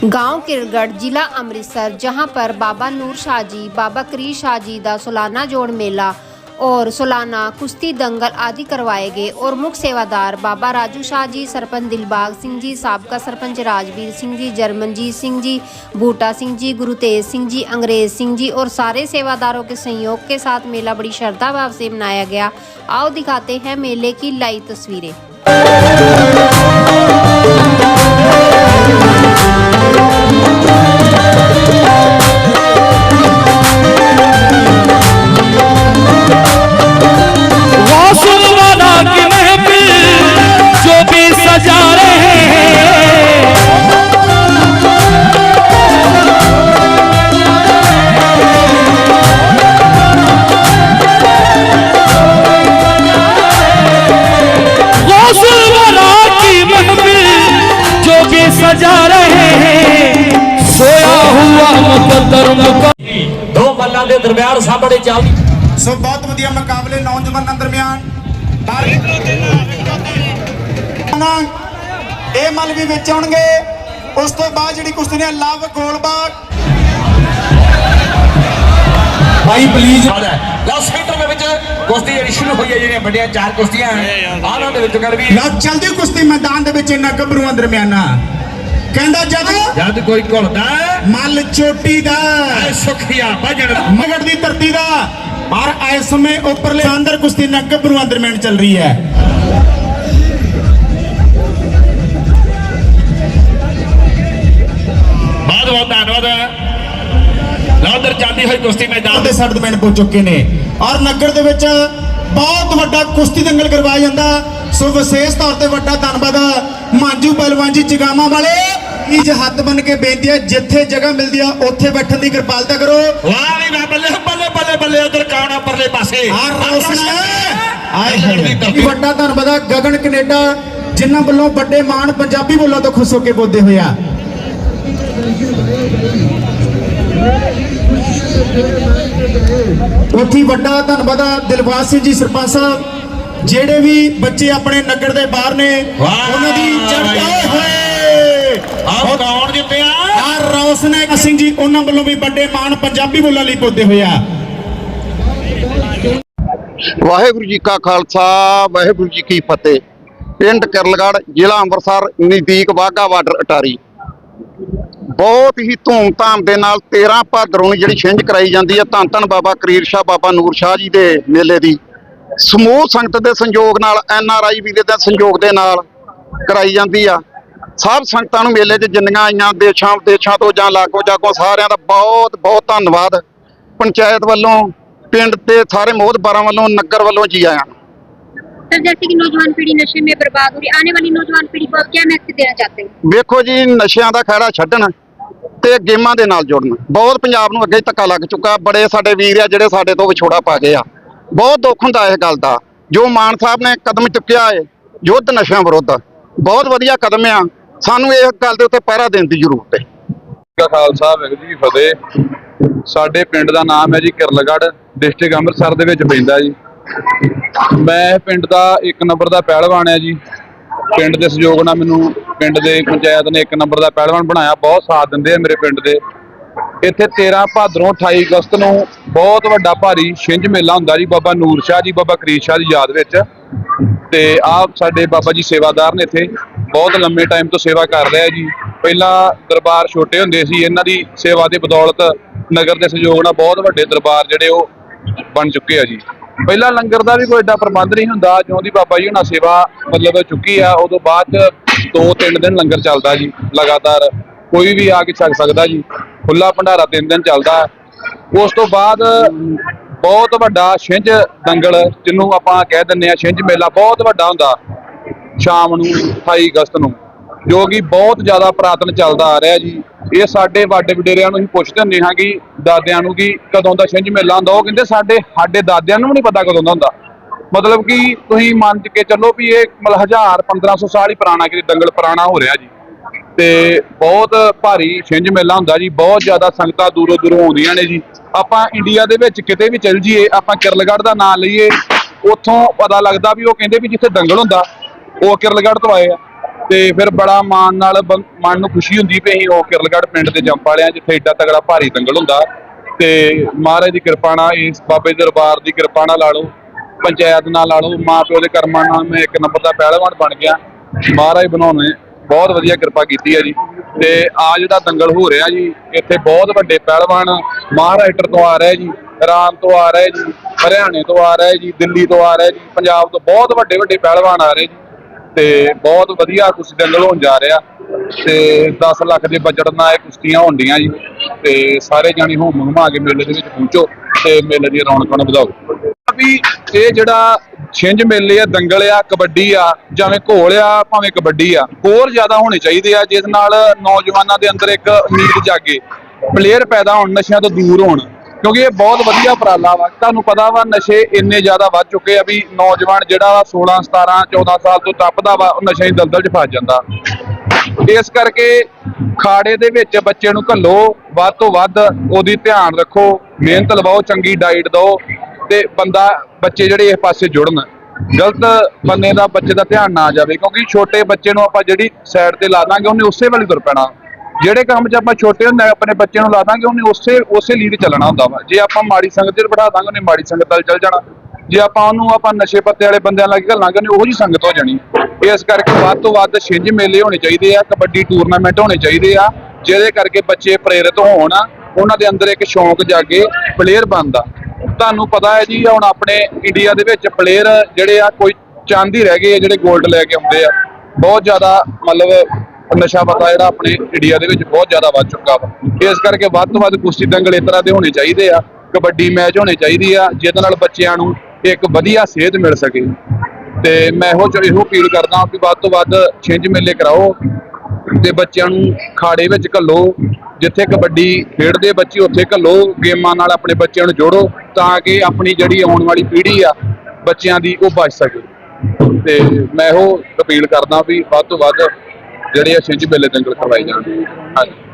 गांव किरगढ़ जिला अमृतसर जहां पर बाबा नूर शाह जी बाबा करीर शाह जी का सालाना जोड़ मेला और सालाना कुश्ती दंगल आदि करवाए गए और मुख्य सेवादार बाबा राजू शाह जी सरपंच दिलबाग सिंह जी साबका सरपंच राजवीर सिंह जी जरमनजीत सिंह जी बूटा सिंह जी गुरु तेज सिंह जी अंग्रेज सिंह जी और सारे सेवादारों के सहयोग के साथ मेला बड़ी श्रद्धा भाव से मनाया गया आओ दिखाते हैं मेले की लाइव तस्वीरें ਸਾਹਮਣੇ ਚੱਲਦੀ ਸੋ ਬਹੁਤ ਵਧੀਆ ਮੁਕਾਬਲੇ ਨੌਜਵਾਨਾਂ ਦਰਮਿਆਨ ਇਹ ਮੱਲ ਵੀ ਵਿੱਚ ਆਉਣਗੇ। ਉਸ ਤੋਂ ਬਾਅਦ ਜਿਹੜੀ ਕੁਸ਼ਤੀ ਨੇ ਲਵ ਗੋਲਬਾਗ। ਭਾਈ ਪਲੀਜ਼ ਲਓ ਸੈਂਟਰ ਦੇ ਵਿੱਚ ਕੁਸ਼ਤੀ ਜਿਹੜੀ ਸ਼ੁਰੂ ਹੋਈ ਹੈ ਜਿਹੜੀਆਂ ਵੱਡੀਆਂ ਚਾਰ ਕੁਸ਼ਤੀਆਂ। ਆਨਾਂ ਦੇ ਵਿੱਚ ਕਰ ਵੀ ਲਓ ਚਲਦੀ ਕੁਸ਼ਤੀ ਮੈਦਾਨ ਦੇ ਵਿੱਚ ਇਹਨਾਂ ਗੱਭਰੂਆਂ ਦਰਮਿਆਨਾ ਕਹਿੰਦਾ ਜਦੋਂ ਜਦ ਕੋਈ ਘੁਲਦਾ ਮੱਲ ਚੋਟੀ ਦਾ। ਐ ਸੁਖੀਆ ਭਜਣ ਮਗੜ ਦੀ ਧਰਤੀ ਦਾ। ਪਰ ਇਸ ਸਮੇਂ ਉੱਪਰਲੇ ਅੰਦਰ ਕੁਸ਼ਤੀ ਨਾ ਗੱਭਰੂਆਂ ਦਰਮਿਆਨ ਚੱਲ ਰਹੀ ਹੈ। ਬਹੁਤ ਬਹੁਤ ਧੰਨਵਾਦ। ਉਧਰ ਚੱਲਦੀ ਹੋਈ ਕੁਸ਼ਤੀ ਮੈਦਾਨ ਦੇ ਸੱਟ ਦਮੈਨ ਪਹੁੰਚ ਚੁੱਕੇ ਨੇ। ਔਰ ਨਗਰ ਦੇ ਵਿੱਚ ਬਹੁਤ ਵੱਡਾ ਕੁਸ਼ਤੀ ਦੰਗਲ ਕਰਵਾਇਆ ਜਾਂਦਾ। ਸੋ ਵਿਸ਼ੇਸ਼ ਤੌਰ ਤੇ ਵੱਡਾ ਧੰਨਵਾਦ ਮਾਂਜੂ ਪਹਿਲਵਾਨ ਜੀ ਚਗਾਮਾ ਵਾਲੇ। ਨੀਜ ਹੱਥ ਬਨ ਕੇ ਬੇਨਤੀ ਹੈ ਜਿੱਥੇ ਜਗ੍ਹਾ ਮਿਲਦੀ ਆ ਉੱਥੇ ਬੈਠਣ ਦੀ ਕਿਰਪਾਲਤਾ ਕਰੋ। ਵਾਹ ਵੀ ਵਾਹ ਬੱਲੇ ਬੱਲੇ ਬੱਲੇ ਬੱਲੇ ਉਧਰ ਕੌਣ ਪਰਲੇ ਪਾਸੇ? ਆ ਰੋਸ਼ਨ ਆਏ। ਵੱਡਾ ਧੰਨਵਾਦ ਗਗਨ ਕੈਨੇਡਾ ਜਿਨ੍ਹਾਂ ਵੱਲੋਂ ਵੱਡੇ ਮਾਣ ਪੰਜਾਬੀ ਵੱਲੋਂ ਤੋਂ ਖੁਸ਼ ਹੋ ਕੇ ਬੋਲਦੇ ਹੋਇਆ ਉੱਥੇ ਵੱਡਾ ਧੰਨਵਾਦ ਦਿਲਬਾਗ ਸਿੰਘ ਜੀ ਸਰਪੰਚ ਸਾਹਿਬ। ਜਿਹੜੇ ਵੀ ਬੱਚੇ ਆਪਣੇ ਨਗਰ ਦੇ ਬਾਹਰ ਨੇ ਉਹਨਾਂ ਦੀ ਚੜ੍ਹਦੇ ਹੋਏ। ਆਹ ਕੌਣ ਜਿੱਤਿਆ ਆ ਰੌਸ਼ਨ ਸਿੰਘ ਜੀ ਉਹਨਾਂ ਵੱਲੋਂ ਵੀ ਵੱਡੇ ਮਾਣ ਪੰਜਾਬੀ ਬੋਲਾਂ ਲਈ ਬੋਲਦੇ ਹੋਇਆ ਵਾਹਿਗੁਰੂ ਜੀ ਕਾ ਖਾਲਸਾ ਵਾਹਿਗੁਰੂ ਜੀ ਕੀ ਫਤਿਹ। ਪਿੰਡ ਕਿਰਲਗੜ੍ਹ ਜ਼ਿਲ੍ਹਾ ਅੰਮ੍ਰਿਤਸਰ ਨਜ਼ਦੀਕ ਵਾਹਗਾ ਬਾਰਡਰ ਅਟਾਰੀ। ਬਹੁਤ ਹੀ ਧੂਮ-ਧਾਮ ਦੇ ਨਾਲ 13 ਭਾਦਰੋਂ ਨੂੰ ਜਿਹੜੀ ਛਿੰਝ ਕਰਾਈ ਜਾਂਦੀ ਹੈ ਧੰਨ ਧੰਨ ਬਾਬਾ ਕਰੀਰ ਸ਼ਾਹ ਬਾਬਾ ਨੂਰ ਸ਼ਾਹ ਜੀ ਦੇ ਮੇਲੇ ਦੀ। ਸਮੂਹ ਸੰਗਤ ਦੇ ਸੰਯੋਗ ਨਾਲ ਐਨ ਆਰ ਆਈ ਵੀ ਦੇ ਸੰਯੋਗ ਦੇ ਨਾਲ ਕਰਾਈ ਜਾਂਦੀ ਆ। ਸਭ ਸੰਗਤਾਂ ਨੂੰ ਮੇਲੇ 'ਚ ਜਿੰਨੀਆਂ ਆਈਆਂ ਦੇਸ਼ਾਂ ਵਿਦੇਸ਼ਾਂ ਤੋਂ ਜਾਂ ਲਾਗੋ ਜਾਗੋ ਸਾਰਿਆਂ ਦਾ ਬਹੁਤ ਬਹੁਤ ਧੰਨਵਾਦ। ਪੰਚਾਇਤ ਵੱਲੋਂ ਪਿੰਡ ਤੇ ਸਾਰੇ ਮੋਹਦਬਾਰਾਂ ਵੱਲੋਂ ਨਗਰ ਵੱਲੋਂ ਜੀ ਆਇਆਂ ਸਰ ਜੈਸੇ ਕਿ ਨੌਜਵਾਨ ਪੀੜ੍ਹੀ ਨਸ਼ੇ ਮੇ ਬਰਬਾਦ ਹੋ ਰਹੀ ਆਉਣੇ ਵਾਲੀ ਨੌਜਵਾਨ ਪੀੜ੍ਹੀ ਕੋ ਕੀ ਮੈਸੇਜ ਦੇਣਾ ਚਾਹਤੇ ਹੋ? ਵੇਖੋ ਜੀ ਨਸ਼ਿਆਂ ਦਾ ਖਹਿੜਾ ਛੱਡਣ ਤੇ ਗੇਮਾਂ ਦੇ ਨਾਲ ਜੁੜਨ। ਬਹੁਤ ਪੰਜਾਬ ਨੂੰ ਅੱਗੇ ਧੱਕਾ ਲੱਗ ਚੁੱਕਾ। ਬੜੇ ਸਾਡੇ ਵੀਰ ਆ ਜਿਹੜੇ ਸਾਡੇ ਤੋਂ ਵਿਛੋੜਾ ਪਾ ਗਏ ਆ। ਬਹੁਤ ਦੁੱਖ ਹੁੰਦਾ ਇਸ ਗੱਲ ਦਾ। ਜੋ ਮਾਨ ਸਾਹਿਬ ਨੇ ਕਦਮ ਚੁੱਕਿਆ ਹੈ ਯੁੱਧ ਨਸ਼ਿਆਂ ਵਿਰੁੱਧ, ਬਹੁਤ ਵਧੀਆ ਕਦਮ ਆ। ਸਾਨੂੰ ਇਸ ਗੱਲ ਦੇ ਉੱਤੇ ਪਹਿਰਾ ਦੇਣ ਦੀ ਜ਼ਰੂਰਤ ਹੈ ਖਾਲਸਾ ਵਾਹਿਗੁਰੂ ਜੀ ਫਤਿਹ। ਸਾਡੇ ਪਿੰਡ ਦਾ ਨਾਮ ਹੈ ਜੀ ਕਿਰਲਗੜ੍ਹ, ਡਿਸਟ੍ਰਿਕਟ ਅੰਮ੍ਰਿਤਸਰ ਦੇ ਵਿੱਚ ਪੈਂਦਾ ਜੀ। ਮੈਂ ਪਿੰਡ ਦਾ ਇੱਕ ਨੰਬਰ ਦਾ ਪਹਿਲਵਾਨ ਹੈ ਜੀ। ਪਿੰਡ ਦੇ ਸਹਿਯੋਗ ਨਾਲ ਮੈਨੂੰ ਪਿੰਡ ਦੇ ਪੰਚਾਇਤ ਨੇ ਇੱਕ ਨੰਬਰ ਦਾ ਪਹਿਲਵਾਨ ਬਣਾਇਆ। ਬਹੁਤ ਸਾਥ ਦਿੰਦੇ ਆ ਮੇਰੇ ਪਿੰਡ ਦੇ। ਇੱਥੇ 13 ਭਾਦਰੋਂ 28 ਅਗਸਤ ਨੂੰ ਬਹੁਤ ਵੱਡਾ ਭਾਰੀ ਛਿੰਝ ਮੇਲਾ ਹੁੰਦਾ ਜੀ, ਬਾਬਾ ਨੂਰ ਸ਼ਾਹ ਜੀ, ਬਾਬਾ ਕਰੀਰ ਸ਼ਾਹ ਦੀ ਯਾਦ ਵਿੱਚ। ਤੇ ਆਪ ਸਾਡੇ ਬਾਬਾ ਜੀ ਸੇਵਾਦਾਰ ਨੇ ਇੱਥੇ ਬਹੁਤ ਲੰਮੇ ਟਾਈਮ ਤੋਂ ਸੇਵਾ ਕਰ ਰਿਹਾ ਜੀ। ਪਹਿਲਾਂ ਦਰਬਾਰ ਛੋਟੇ ਹੁੰਦੇ ਸੀ, ਇਹਨਾਂ ਦੀ ਸੇਵਾ ਦੇ ਬਦੌਲਤ ਨਗਰ ਦੇ ਸਹਿਯੋਗ ਨਾਲ ਬਹੁਤ ਵੱਡੇ ਦਰਬਾਰ ਜਿਹੜੇ ਉਹ ਬਣ ਚੁੱਕੇ ਆ ਜੀ। ਪਹਿਲਾਂ ਲੰਗਰ ਦਾ ਵੀ ਕੋਈ ਏਡਾ ਪ੍ਰਬੰਧ ਨਹੀਂ ਹੁੰਦਾ ਜਿਉਂ ਦੀ ਬਾਬਾ ਜੀ ਹੁਣਾਂ ਸੇਵਾ ਮਤਲਬ ਚੁੱਕੀ ਆ, ਉਦੋਂ ਬਾਅਦ ਚ ਦੋ ਤਿੰਨ ਦਿਨ ਲੰਗਰ ਚੱਲਦਾ ਜੀ, ਲਗਾਤਾਰ। ਕੋਈ ਵੀ ਆ ਕੇ ਛਕ ਸਕਦਾ ਜੀ। ਖੁੱਲਾ ਭੰਡਾਰਾ ਤਿੰਨ ਦਿਨ ਚੱਲਦਾ ਉਸ ਤੋਂ ਬਾਅਦ ਬਹੁਤ ਵੱਡਾ ਛਿੰਝ ਦੰਗਲ, ਜਿਹਨੂੰ ਆਪਾਂ ਕਹਿ ਦਿੰਦੇ ਆ ਛਿੰਝ ਮੇਲਾ, ਬਹੁਤ ਵੱਡਾ ਹੁੰਦਾ ਸ਼ਾਮ ਨੂੰ 28 ਅਗਸਤ ਨੂੰ, ਜੋ ਕਿ ਬਹੁਤ ਜ਼ਿਆਦਾ ਪ੍ਰਾਤਨ ਚੱਲਦਾ ਆ ਰਿਹਾ ਜੀ। ਇਹ ਸਾਡੇ ਵੱਡੇ ਵਡੇਰਿਆਂ ਨੂੰ ਹੀ ਪੁੱਛਦੇ ਹੁੰਦੇ ਹਾਂ ਕਿ ਦਾਦਿਆਂ ਨੂੰ ਕਿ ਕਦੋਂ ਦਾ ਛਿੰਝ ਮੇਲਾ ਹੁੰਦਾ। ਉਹ ਕਹਿੰਦੇ ਸਾਡੇ ਸਾਡੇ ਦਾਦਿਆਂ ਨੂੰ ਵੀ ਨਹੀਂ ਪਤਾ ਕਦੋਂ ਦਾ ਹੁੰਦਾ। ਮਤਲਬ ਕਿ ਤੁਸੀਂ ਮੰਨ ਕੇ ਚੱਲੋ ਵੀ ਇਹ ਮਤਲਬ 1000 1500 ਸਾਲ ਹੀ ਪੁਰਾਣਾ ਕਿ ਦੰਗਲ ਪੁਰਾਣਾ ਹੋ ਰਿਹਾ ਜੀ। ਤੇ ਬਹੁਤ ਭਾਰੀ ਛਿੰਝ ਮੇਲਾ ਹੁੰਦਾ ਜੀ, ਬਹੁਤ ਜ਼ਿਆਦਾ ਸੰਗਤਾਂ ਦੂਰੋਂ ਦੂਰੋਂ ਆਉਂਦੀਆਂ ਨੇ ਜੀ। ਆਪਾਂ ਇੰਡੀਆ ਦੇ ਵਿੱਚ ਕਿਤੇ ਵੀ ਚੱਲ ਜੀਏ ਆਪਾਂ ਕਿਰਲਗੜ੍ਹ ਦਾ ਨਾਮ ਲਈਏ, ਉੱਥੋਂ ਪਤਾ ਲੱਗਦਾ ਵੀ ਉਹ ਕਹਿੰਦੇ ਵੀ ਜਿੱਥੇ ਦੰਗਲ ਹੁੰਦਾ, ਉਹ ਕਿਰਲਗੜ੍ਹ ਤੋਂ ਆਏ ਆ। ਤੇ ਫਿਰ ਬੜਾ ਮਾਣ ਨਾਲ ਬੰ- ਮਨ ਨੂੰ ਖੁਸ਼ੀ ਹੁੰਦੀ ਵੀ ਅਸੀਂ ਉਹ ਕਿਰਲਗੜ੍ਹ ਪਿੰਡ ਦੇ ਜੰਪ ਵਾਲਿਆਂ ਜਿੱਥੇ ਏਡਾ ਤਗੜਾ ਭਾਰੀ ਦੰਗਲ ਹੁੰਦਾ। ਤੇ ਮਹਾਰਾਜ ਦੀ ਕਿਰਪਾ ਨਾਲ ਇਸ ਬਾਬੇ ਦਰਬਾਰ ਦੀ ਕਿਰਪਾ ਨਾਲ ਲਾ ਲਓ, ਪੰਚਾਇਤ ਨਾਲ ਲਾ ਲਓ, ਮਾਂ ਪਿਓ ਦੇ ਕਰਮਾਂ ਨਾਲ ਮੈਂ ਇੱਕ ਨੰਬਰ ਦਾ ਪਹਿਲਵਾਨ ਬਣ ਗਿਆ। ਮਹਾਰਾਜ ਬਣਾਉਣੇ ਬਹੁਤ ਵਧੀਆ ਕਿਰਪਾ ਕੀਤੀ ਹੈ ਜੀ। ਤੇ ਆ ਜਿਹੜਾ ਦੰਗਲ ਹੋ ਰਿਹਾ ਜੀ, ਇੱਥੇ ਬਹੁਤ ਵੱਡੇ ਪਹਿਲਵਾਨ ਮਹਾਰਾਸ਼ਟਰ ਤੋਂ ਆ ਰਹੇ ਜੀ, ਰਾਮ ਤੋਂ ਆ ਰਹੇ ਜੀ, ਹਰਿਆਣੇ ਤੋਂ ਆ ਰਹੇ ਜੀ, ਦਿੱਲੀ ਤੋਂ ਆ ਰਹੇ ਜੀ, ਪੰਜਾਬ ਤੋਂ ਬਹੁਤ ਵੱਡੇ ਵੱਡੇ ਪਹਿਲਵਾਨ ਆ ਰਹੇ ਜੀ। ਤੇ ਬਹੁਤ ਵਧੀਆ ਕੁਸ਼ਤੀ ਦੰਗਲ ਹੋਣ ਜਾ ਰਿਹਾ। ਤੇ 10 ਲੱਖ ਦੇ ਬਜਟ ਨਾਲ ਇਹ ਕੁਸ਼ਤੀਆਂ ਹੁੰਦੀਆਂ ਜੀ। ਤੇ ਸਾਰੇ ਜਾਣੀ ਹੋਮ ਘੁਮਾ ਕੇ ਮੇਲੇ ਦੇ ਵਿੱਚ ਪਹੁੰਚੋ ਤੇ ਮੇਲੇ ਦੀ ਰੌਣਕਾਂ ਨੂੰ ਵਧਾਓ। ਵੀ ਇਹ ਜਿਹੜਾ ਛਿੰਝ ਮੇਲੇ ਆ, ਦੰਗਲ ਆ, ਕਬੱਡੀ ਆ ਜਿਵੇਂ ਘੋਲ ਆ, ਭਾਵੇਂ ਕਬੱਡੀ ਆ, ਹੋਰ ਜ਼ਿਆਦਾ ਹੋਣੇ ਚਾਹੀਦੇ ਆ, ਜਿਸ ਨਾਲ ਨੌਜਵਾਨਾਂ ਦੇ ਅੰਦਰ ਇੱਕ ਉਮੀਦ ਜਾਗੇ ਪਲੇਅਰ ਪੈਦਾ ਹੋਣ, ਨਸ਼ਿਆਂ ਤੋਂ ਦੂਰ ਹੋਣ, ਕਿਉਂਕਿ ਇਹ ਬਹੁਤ ਵਧੀਆ ਉਪਰਾਲਾ ਵਾ। ਤੁਹਾਨੂੰ ਪਤਾ ਵਾ, ਨਸ਼ੇ ਇੰਨੇ ਜ਼ਿਆਦਾ ਵੱਧ ਚੁੱਕੇ ਆ ਵੀ ਨੌਜਵਾਨ ਜਿਹੜਾ ਵਾ 16 17 14 ਸਾਲ ਤੋਂ ਟੱਪਦਾ ਵਾ, ਉਹ ਨਸ਼ੇ ਦੀ ਦਲਦਲ 'ਚ ਫਸ ਜਾਂਦਾ। ਇਸ ਕਰਕੇ ਖਾੜੇ ਦੇ ਵਿੱਚ ਬੱਚੇ ਨੂੰ ਘੱਲੋ, ਵੱਧ ਤੋਂ ਵੱਧ ਉਹਦੀ ਧਿਆਨ ਰੱਖੋ, ਮਿਹਨਤ ਲਵਾਓ, ਚੰਗੀ ਡਾਈਟ ਦਿਓ। ਤੇ ਬੰਦਾ, ਬੱਚੇ ਜਿਹੜੇ ਇਸ ਪਾਸੇ ਜੁੜਨ। ਗਲਤ ਬੰਨੇ ਦਾ, ਬੱਚੇ ਦਾ ਧਿਆਨ ਨਾ ਜਾਵੇ, ਕਿਉਂਕਿ ਛੋਟੇ ਬੱਚੇ ਨੂੰ ਆਪਾਂ ਜਿਹੜੀ ਸਾਈਡ ਤੇ ਲਾ ਦਾਂਗੇ, ਉਹਨੇ ਉਸੇ ਵੇਲੇ ਤੁਰ ਪੈਣਾ। ਜਿਹੜੇ ਕੰਮ 'ਚ ਆਪਾਂ ਛੋਟੇ ਹੁੰਦੇ ਆਪਣੇ ਬੱਚੇ ਨੂੰ ਲਾ ਦਾਂਗੇ, ਉਹਨੇ ਉਸੇ ਉਸੇ ਲੀਡ ਚੱਲਣਾ ਹੁੰਦਾ ਵਾ। ਜੇ ਆਪਾਂ ਮਾੜੀ ਸੰਗਤ 'ਚ ਬਿਠਾ ਦਾਂਗੇ, ਉਹਨੇ ਮਾੜੀ ਸੰਗਤ ਵੱਲ ਚੱਲ ਜਾਣਾ। ਜੇ ਆਪਾਂ ਉਹਨੂੰ, ਆਪਾਂ ਨਸ਼ੇ ਪੱਤੇ ਵਾਲੇ ਬੰਦਿਆਂ ਲੱਗ ਘੱਲਾਂਗੇ ਉਹਨੇ ਉਹੋ ਜੀ ਸੰਗਤ ਹੋ ਜਾਣੀ। ਇਸ ਕਰਕੇ ਵੱਧ ਤੋਂ ਵੱਧ ਛਿੰਝ ਮੇਲੇ ਹੋਣੇ ਚਾਹੀਦੇ ਆ, ਕਬੱਡੀ ਟੂਰਨਾਮੈਂਟ ਹੋਣੇ ਚਾਹੀਦੇ ਆ, ਜਿਹਦੇ ਕਰਕੇ ਬੱਚੇ ਪ੍ਰੇਰਿਤ ਹੋਣ, ਉਹਨਾਂ ਦੇ ਅੰਦਰ ਇੱਕ ਸ਼ੌਂਕ ਜਾਗੇ ਪਲੇਅਰ ਬਣਦਾ ਤੁਹਾਨੂੰ ਪਤਾ ਹੈ ਜੀ, ਹੁਣ ਆਪਣੇ ਇੰਡੀਆ ਦੇ ਵਿੱਚ ਪਲੇਅਰ ਜਿਹੜੇ ਆ, ਕੋਈ ਚੰਦ ਹੀ ਰਹਿ ਗਏ ਆ ਜਿਹੜੇ 골ਡ ਲੈ ਕੇ ਆਉਂਦੇ ਆ। ਬਹੁਤ ਜ਼ਿਆਦਾ ਮਤਲਬ ਨਸ਼ਾ ਪਤਾ ਜਿਹੜਾ ਆਪਣੇ ਇੰਡੀਆ ਦੇ ਵਿੱਚ ਬਹੁਤ ਜ਼ਿਆਦਾ ਵੱਧ ਚੁੱਕਾ ਵਾ। ਇਸ ਕਰਕੇ ਵੱਧ ਤੋਂ ਵੱਧ ਕੁਸ਼ਤੀ ਦੰਗਲ ਇਸ ਤਰ੍ਹਾਂ ਦੇ ਹੋਣੇ ਚਾਹੀਦੇ ਆ। ਕਬੱਡੀ ਮੈਚ ਹੋਣੇ ਚਾਹੀਦੀ ਆ, ਜਿਹਦੇ ਨਾਲ ਬੱਚਿਆਂ ਨੂੰ ਇੱਕ ਵਧੀਆ ਸੇਧ ਮਿਲ ਸਕੇ। ਤੇ ਮੈਂ ਇਹੋ ਚ ਇਹੋ ਅਪੀਲ ਕਰਦਾ ਵੀ ਵੱਧ ਤੋਂ ਵੱਧ ਛਿੰਝ ਮੇਲੇ ਕਰਾਓ। ਤੇ ਬੱਚਿਆਂ ਨੂੰ ਖਾੜੇ ਵਿੱਚ ਘੱਲੋ, ਜਿੱਥੇ ਕਬੱਡੀ ਖੇਡਦੇ ਬੱਚੇ ਉੱਥੇ ਘੱਲੋ, ਗੇਮਾਂ ਨਾਲ ਆਪਣੇ ਬੱਚਿਆਂ ਨੂੰ ਜੋੜੋ, ਤਾਂ ਕਿ ਆਪਣੀ ਜਿਹੜੀ ਆਉਣ ਵਾਲੀ ਪੀੜ੍ਹੀ ਆ, ਬੱਚਿਆਂ ਦੀ ਉਹ ਬਚ ਸਕੇ। ਤੇ ਮੈਂ ਇਹੋ ਅਪੀਲ ਕਰਦਾ ਵੀ ਵੱਧ ਤੋਂ ਵੱਧ ਜਿਹੜੇ ਆ ਛਿੰਝ ਮੇਲੇ ਦੰਗਲ ਕਰਵਾਏ ਜਾਣ। ਹਾਂਜੀ।